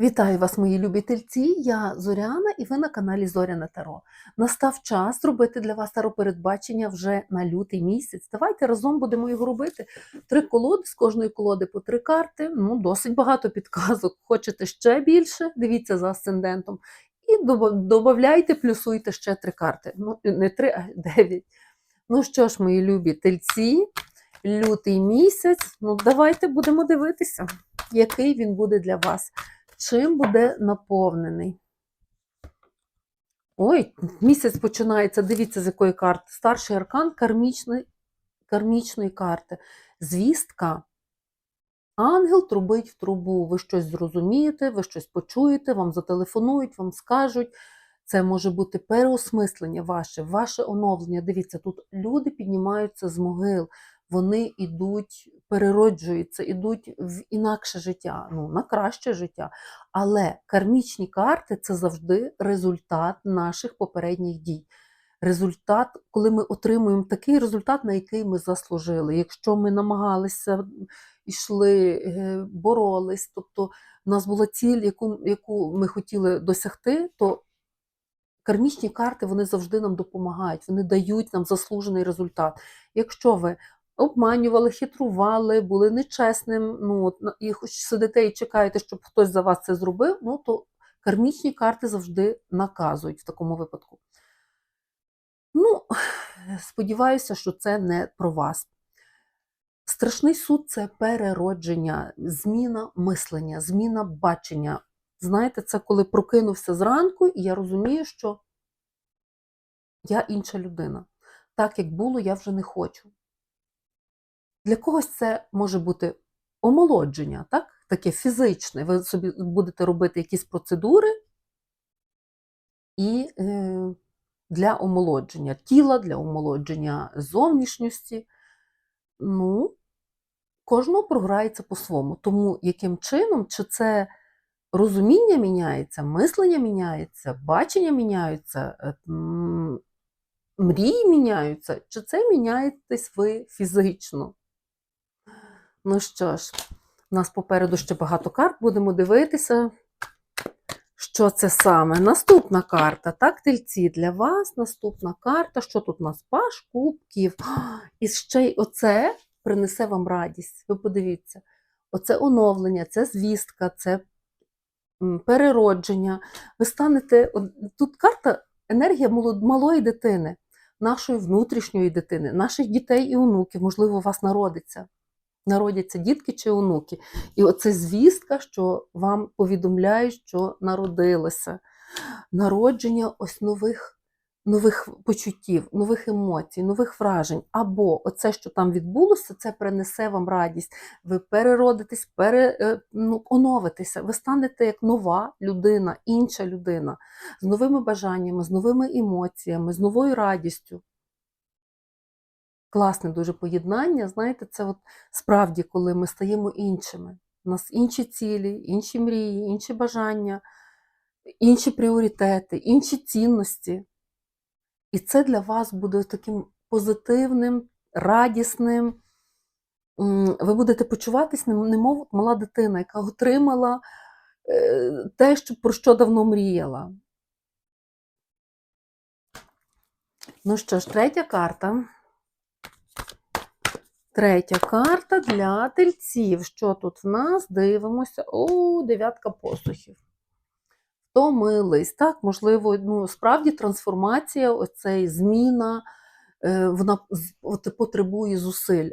Вітаю вас, мої любі тельці. Я Зоряна, і ви на каналі Зоряне Таро. Настав час зробити для вас таропередбачення вже на лютий місяць. Давайте разом будемо його робити. Три колоди, з кожної колоди по три карти. Ну, досить багато підказок. Хочете ще більше? Дивіться за асцендентом. І додавайте, плюсуйте ще три карти. Ну, не три, а дев'ять. Ну що ж, мої любі тельці, лютий місяць. Ну, давайте будемо дивитися, який він буде для вас. Чим буде наповнений? Ой, місяць починається, дивіться, з якої карти. Старший аркан кармічної, кармічної карти. Звістка. Ангел трубить в трубу. Ви щось зрозумієте, ви щось почуєте, вам зателефонують, вам скажуть. Це може бути переосмислення ваше, ваше оновлення. Дивіться, тут люди піднімаються з могил, вони йдуть, перероджуються, йдуть в інакше життя, ну, на краще життя. Але кармічні карти це завжди результат наших попередніх дій. Результат, коли ми отримуємо такий результат, на який ми заслужили. Якщо ми намагалися, йшли, е, боролись, тобто в нас була ціль, яку, яку ми хотіли досягти, то кармічні карти вони завжди нам допомагають, вони дають нам заслужений результат. Якщо ви обманювали, хитрували, були нечесним, ну, і сидите і чекаєте, щоб хтось за вас це зробив, ну то кармічні карти завжди наказують в такому випадку. Ну, сподіваюся, що це не про вас. Страшний суд це переродження, зміна мислення, зміна бачення. Знаєте, це коли прокинувся зранку, і я розумію, що я інша людина. Так, як було, я вже не хочу. Для когось це може бути омолодження, так? таке фізичне. Ви собі будете робити якісь процедури і е, для омолодження тіла, для омолодження зовнішньості. Ну, Кожного програється по-своєму. Тому яким чином, чи це розуміння міняється, мислення міняється, бачення міняється, е, мрії міняються, чи це міняєтесь ви фізично? Ну що ж, у нас попереду ще багато карт, будемо дивитися, що це саме. Наступна карта, так, тельці для вас. Наступна карта. Що тут у нас? Паш кубків. І ще й оце принесе вам радість. Ви подивіться, оце оновлення, це звістка, це переродження. Ви станете. Тут карта енергія малої дитини, нашої внутрішньої дитини, наших дітей і онуків, можливо, у вас народиться народяться дітки чи онуки. І оце звістка, що вам повідомляють, що народилося. Народження ось нових нових почуттів, нових емоцій, нових вражень. Або оце, що там відбулося, це принесе вам радість. Ви переродитесь, пере, е, ну, оновитеся, ви станете як нова людина, інша людина, з новими бажаннями, з новими емоціями, з новою радістю класне дуже поєднання. Знаєте, це от справді, коли ми стаємо іншими. У нас інші цілі, інші мрії, інші бажання, інші пріоритети, інші цінності. І це для вас буде таким позитивним, радісним. Ви будете почуватись, немов мала дитина, яка отримала е, те, про що давно мріяла. Ну що ж, третя карта. Третя карта для тельців. Що тут в нас? Дивимося. О, дев'ятка посухів. Втомились. Так, можливо, ну, справді трансформація, оцей зміна, е, вона от, потребує зусиль.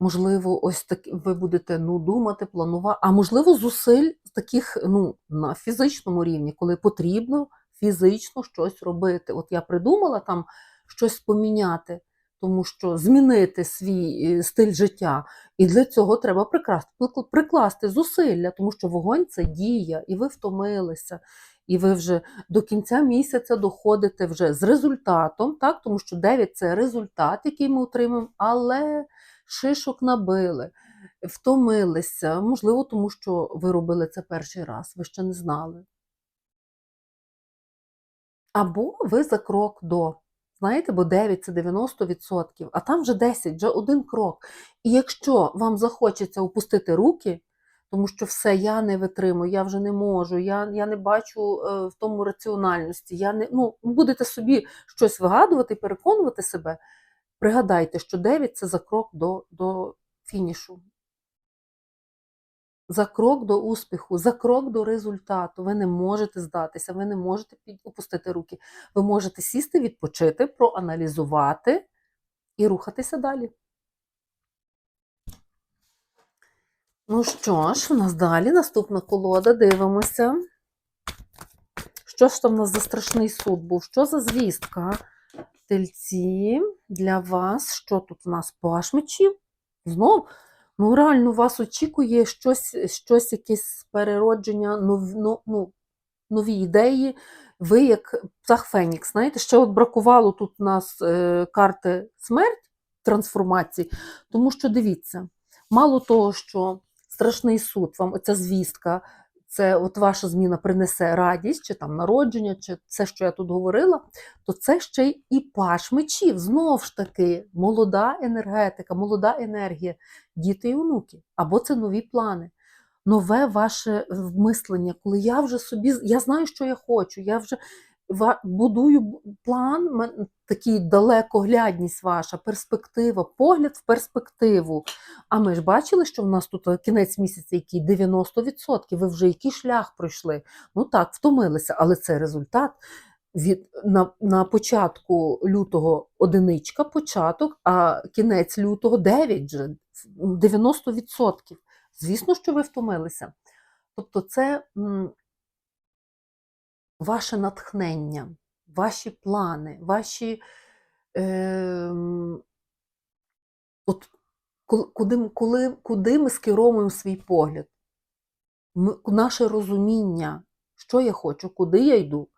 Можливо, ось так ви будете ну, думати, планувати, а можливо, зусиль таких ну, на фізичному рівні, коли потрібно фізично щось робити. От я придумала там щось поміняти тому що змінити свій е, стиль життя, і для цього треба прикласти, зусилля, тому що вогонь це дія, і ви втомилися, і ви вже до кінця місяця доходите вже з результатом, так? тому що 9 це результат, який ми отримаємо, але шишок набили. Втомилися, можливо, тому що ви робили це перший раз, ви ще не знали. Або ви за крок до. Знаєте, бо 9 це 90%, а там вже 10, вже один крок. І якщо вам захочеться опустити руки, тому що все, я не витримую, я вже не можу, я, я не бачу е, в тому раціональності. Я не, ну, будете собі щось вигадувати переконувати себе. Пригадайте, що 9 це за крок до, до фінішу. За крок до успіху, за крок до результату. Ви не можете здатися, ви не можете опустити руки. Ви можете сісти, відпочити, проаналізувати і рухатися далі. Ну що ж, у нас далі наступна колода, дивимося. Що ж там у нас за страшний суд був? Що за звістка? Тельці для вас. Що тут у нас? Паш мечів? Знов? Ну, реально, вас очікує щось, щось якесь переродження, нов, ну, ну, нові ідеї. Ви як птах Фенікс, знаєте, ще от бракувало тут у нас е, карти смерть трансформації, тому що дивіться, мало того, що страшний суд, вам оця звістка, це от ваша зміна принесе радість, чи там народження, чи це, що я тут говорила, то це ще й і паш мечів. Знов ж таки, молода енергетика, молода енергія, діти і онуки. Або це нові плани. Нове ваше мислення, коли я вже собі я знаю, що я хочу, я вже будую план, такий далекоглядність ваша, перспектива, погляд в перспективу. А ми ж бачили, що в нас тут е, кінець місяця, який 90%, ви вже який шлях пройшли. Ну так, втомилися, але це результат. Від, на, на початку лютого одиничка, початок, а кінець лютого 9 вже, 90%. Звісно, що ви втомилися. Тобто, це ваше натхнення, ваші плани, ваші. Е, от, куди, коли, куди ми скеровуємо свій погляд? Ми, наше розуміння, що я хочу, куди я йду,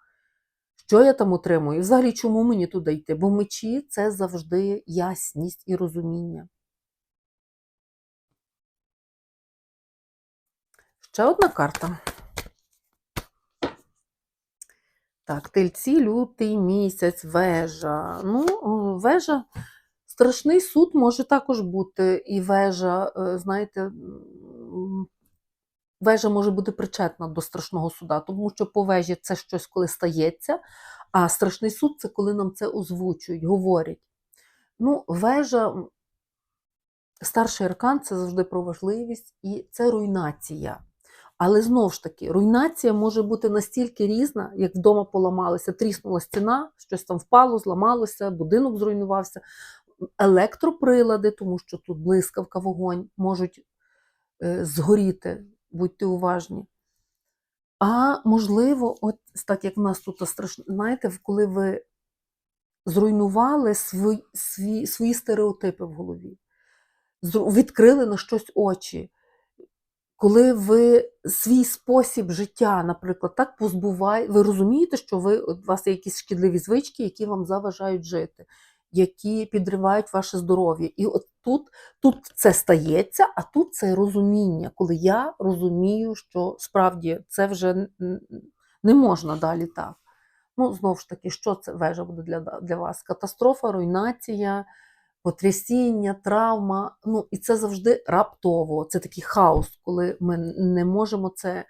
що я там отримую, і взагалі чому мені туди йти? Бо мечі це завжди ясність і розуміння. Ще одна карта. Так, тельці, лютий місяць, вежа. Ну, вежа, страшний суд може також бути, і вежа, е, знаєте, вежа може бути причетна до страшного суда, тому що по вежі це щось, коли стається, а страшний суд це коли нам це озвучують, говорять. Ну, вежа, старший аркан це завжди про важливість і це руйнація. Але знову ж таки, руйнація може бути настільки різна, як вдома поламалася, тріснула стіна, щось там впало, зламалося, будинок зруйнувався. Електроприлади, тому що тут блискавка, вогонь можуть е, згоріти, будьте уважні. А можливо, от так як в нас тут страшно, знаєте, коли ви зруйнували свої, свої, свої стереотипи в голові, відкрили на щось очі коли ви свій спосіб життя, наприклад, так позбуваєте, ви розумієте, що ви, у вас є якісь шкідливі звички, які вам заважають жити, які підривають ваше здоров'я. І от тут, тут це стається, а тут це розуміння, коли я розумію, що справді це вже не можна далі так. Ну, знову ж таки, що це вежа буде для, для вас? Катастрофа, руйнація, потрясіння, травма. Ну, і це завжди раптово. Це такий хаос, коли ми не можемо це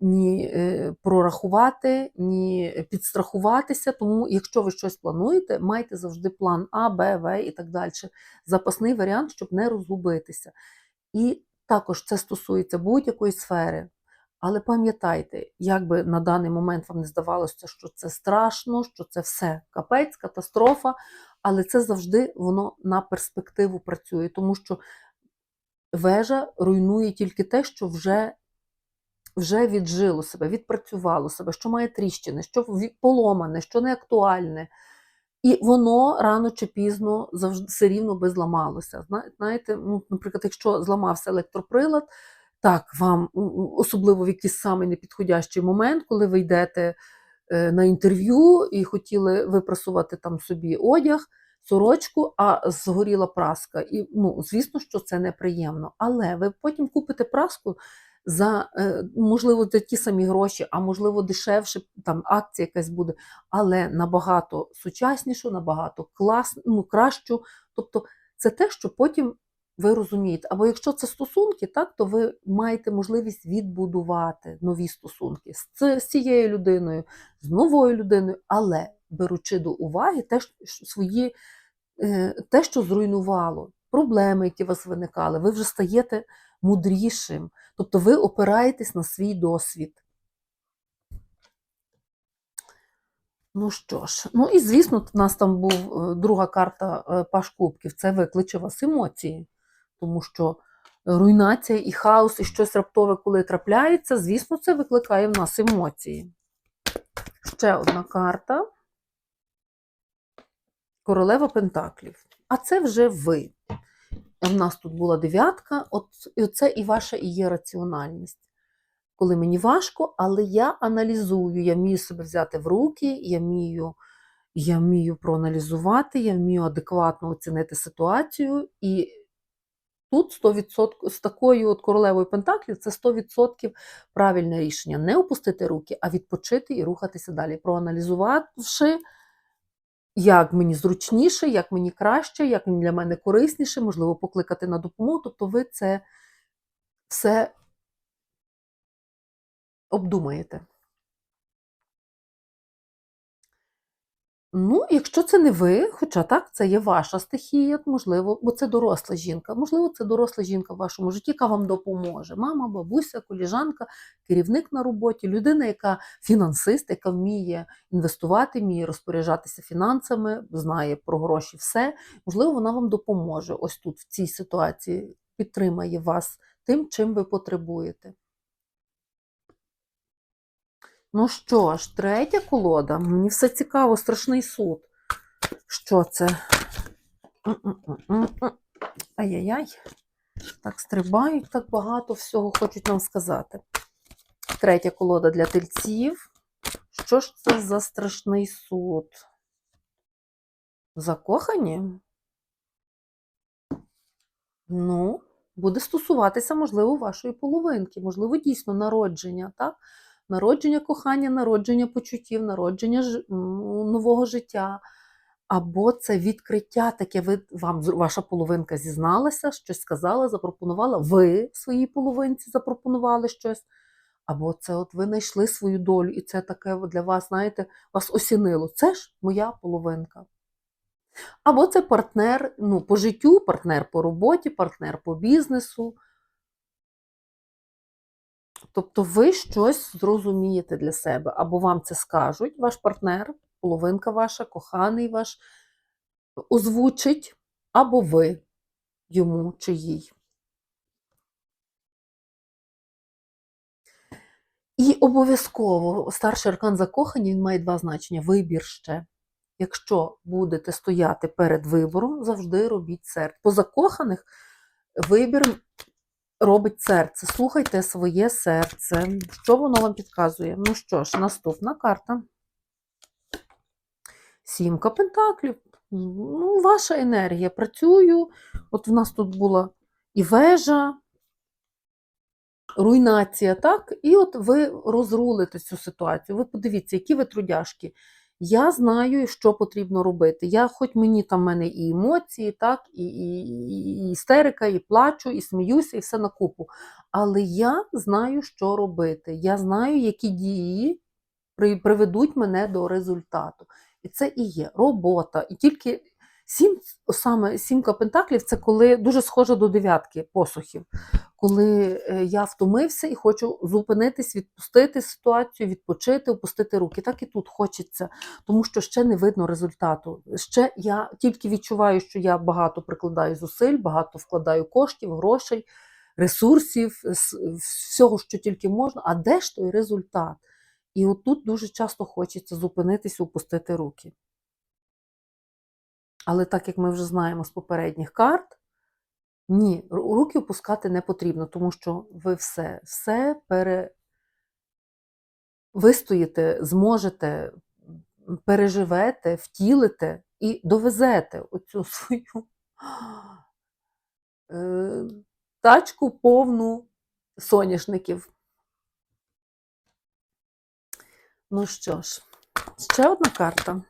ні е, прорахувати, ні підстрахуватися. Тому, якщо ви щось плануєте, майте завжди план А, Б, В і так далі. Запасний варіант, щоб не розгубитися. І також це стосується будь-якої сфери. Але пам'ятайте, як би на даний момент вам не здавалося, що це страшно, що це все капець, катастрофа, але це завжди воно на перспективу працює, тому що вежа руйнує тільки те, що вже, вже віджило себе, відпрацювало себе, що має тріщини, що поломане, що не актуальне. І воно рано чи пізно завжди все рівно би зламалося. Знаєте, ну, наприклад, якщо зламався електроприлад, так, вам особливо в якийсь самий непідходящий момент, коли ви йдете на інтерв'ю і хотіли випрасувати там собі одяг, сорочку, а згоріла праска. І ну, звісно, що це неприємно. Але ви потім купите праску за е, можливо за ті самі гроші, а можливо дешевше, там акція якась буде, але набагато сучаснішу, набагато клас, ну, кращу. Тобто це те, що потім ви розумієте, або якщо це стосунки, так, то ви маєте можливість відбудувати нові стосунки з, цією людиною, з новою людиною, але беручи до уваги те, свої, е, те, що зруйнувало, проблеми, які у вас виникали, ви вже стаєте мудрішим. Тобто ви опираєтесь на свій досвід. Ну що ж, ну і звісно, у нас там був е, друга карта е, Паш Кубків, це викличе вас емоції, тому що руйнація і хаос, і щось раптове, коли трапляється, звісно, це викликає в нас емоції. Ще одна карта. Королева Пентаклів. А це вже ви. У нас тут була дев'ятка, от, і це і ваша і є раціональність. Коли мені важко, але я аналізую, я вмію себе взяти в руки, я вмію, я вмію проаналізувати, я вмію адекватно оцінити ситуацію. І тут 100%, з такою от королевою Пентаклів це 100% правильне рішення. Не опустити руки, а відпочити і рухатися далі, проаналізувавши як мені зручніше, як мені краще, як для мене корисніше, можливо, покликати на допомогу. Тобто ви це все обдумаєте. Ну, якщо це не ви, хоча так, це є ваша стихія, можливо, бо це доросла жінка. Можливо, це доросла жінка в вашому житті, яка вам допоможе. Мама, бабуся, коліжанка, керівник на роботі, людина, яка фінансист, яка вміє інвестувати, вміє розпоряджатися фінансами, знає про гроші все. Можливо, вона вам допоможе ось тут, в цій ситуації, підтримає вас тим, чим ви потребуєте. Ну що ж, третя колода. Мені все цікаво, страшний суд. Що це? Ай-яй-яй. Так стрибають, так багато всього хочуть нам сказати. Третя колода для тельців. Що ж це за страшний суд? Закохані? Ну, буде стосуватися, можливо, вашої половинки, можливо, дійсно народження, так? Народження кохання, народження почуттів, народження ж- нового життя. Або це відкриття таке, ви, вам ваша половинка зізналася, щось сказала, запропонувала, ви своїй половинці запропонували щось. Або це от ви знайшли свою долю, і це таке для вас, знаєте, вас осінило. Це ж моя половинка. Або це партнер ну, по життю, партнер по роботі, партнер по бізнесу. Тобто ви щось зрозумієте для себе, або вам це скажуть, ваш партнер, половинка ваша, коханий ваш, озвучить, або ви йому чи їй. І обов'язково старший аркан закохані він має два значення: вибір ще. Якщо будете стояти перед вибором, завжди робіть серце. По закоханих вибір робить серце. Слухайте своє серце. Що воно вам підказує? Ну що ж, наступна карта. Сімка пентаклів. Ну, ваша енергія. Працюю. От в нас тут була і вежа, руйнація, так? І от ви розрулите цю ситуацію. Ви подивіться, які ви трудяшки. Я знаю, що потрібно робити. Я, хоч мені там в мене і емоції, так, і, і, і істерика, і плачу, і сміюся, і все на купу. Але я знаю, що робити. Я знаю, які дії при- приведуть мене до результату. І це і є робота. І тільки сім, саме сімка пентаклів це коли дуже схоже до дев'ятки посухів. Коли е, я втомився і хочу зупинитись, відпустити ситуацію, відпочити, опустити руки. Так і тут хочеться, тому що ще не видно результату. Ще я тільки відчуваю, що я багато прикладаю зусиль, багато вкладаю коштів, грошей, ресурсів, всього, що тільки можна. А де ж той результат? І отут дуже часто хочеться зупинитись, опустити руки. Але так як ми вже знаємо з попередніх карт, ні, руки опускати не потрібно, тому що ви все, все пере... вистоїте, зможете, переживете, втілите і довезете оцю свою е, тачку повну соняшників. Ну що ж, ще одна карта.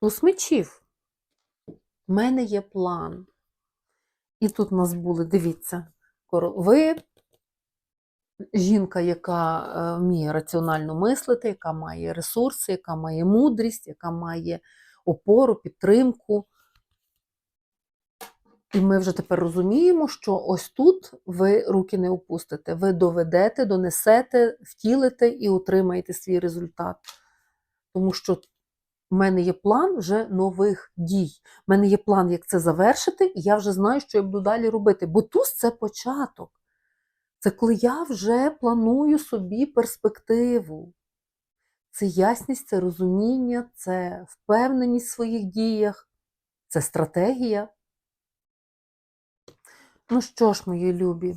Туз мечів. У мене є план. І тут у нас були, дивіться, ви жінка, яка е, вміє раціонально мислити, яка має ресурси, яка має мудрість, яка має опору, підтримку. І ми вже тепер розуміємо, що ось тут ви руки не опустите. Ви доведете, донесете, втілите і отримаєте свій результат. Тому що в мене є план вже нових дій. У мене є план, як це завершити, і я вже знаю, що я буду далі робити. Бо туз це початок. Це коли я вже планую собі перспективу. Це ясність, це розуміння, це впевненість в своїх діях, це стратегія. Ну що ж, мої любі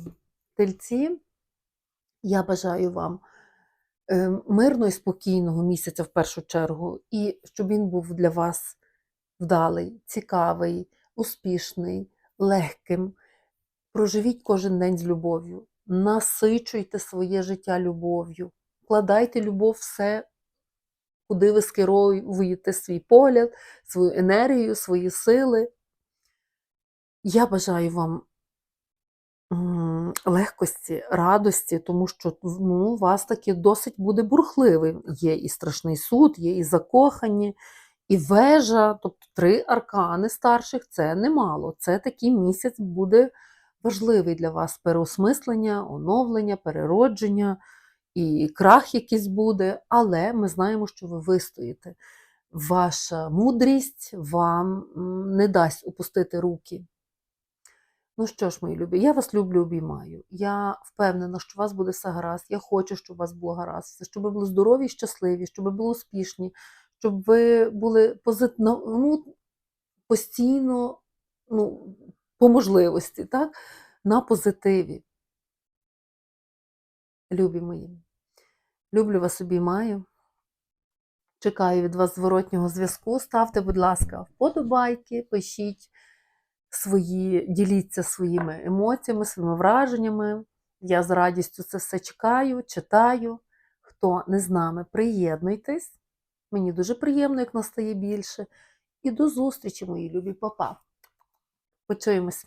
тельці, я бажаю вам мирного і спокійного місяця в першу чергу, і щоб він був для вас вдалий, цікавий, успішний, легким. Проживіть кожен день з любов'ю, насичуйте своє життя любов'ю, вкладайте любов все, куди ви скеровуєте свій погляд, свою енергію, свої сили. Я бажаю вам легкості, радості, тому що ну, у вас таки досить буде бурхливий. Є і страшний суд, є і закохані, і вежа, тобто три аркани старших це немало. Це такий місяць буде важливий для вас переосмислення, оновлення, переродження і крах якийсь буде, але ми знаємо, що ви вистоїте. Ваша мудрість вам не дасть опустити руки. Ну що ж, мої любі, я вас люблю, обіймаю. Я впевнена, що у вас буде все гаразд. Я хочу, щоб у вас було гаразд, щоб ви були здорові і щасливі, щоб ви були успішні, щоб ви були позитно, ну, постійно, ну, по можливості, так? на позитиві. Любі мої, люблю вас обіймаю. Чекаю від вас зворотнього зв'язку. Ставте, будь ласка, вподобайки, пишіть свої, діліться своїми емоціями, своїми враженнями. Я з радістю це все чекаю, читаю. Хто не з нами, приєднуйтесь. Мені дуже приємно, як настає більше. І до зустрічі, мої любі папа. Почуємось.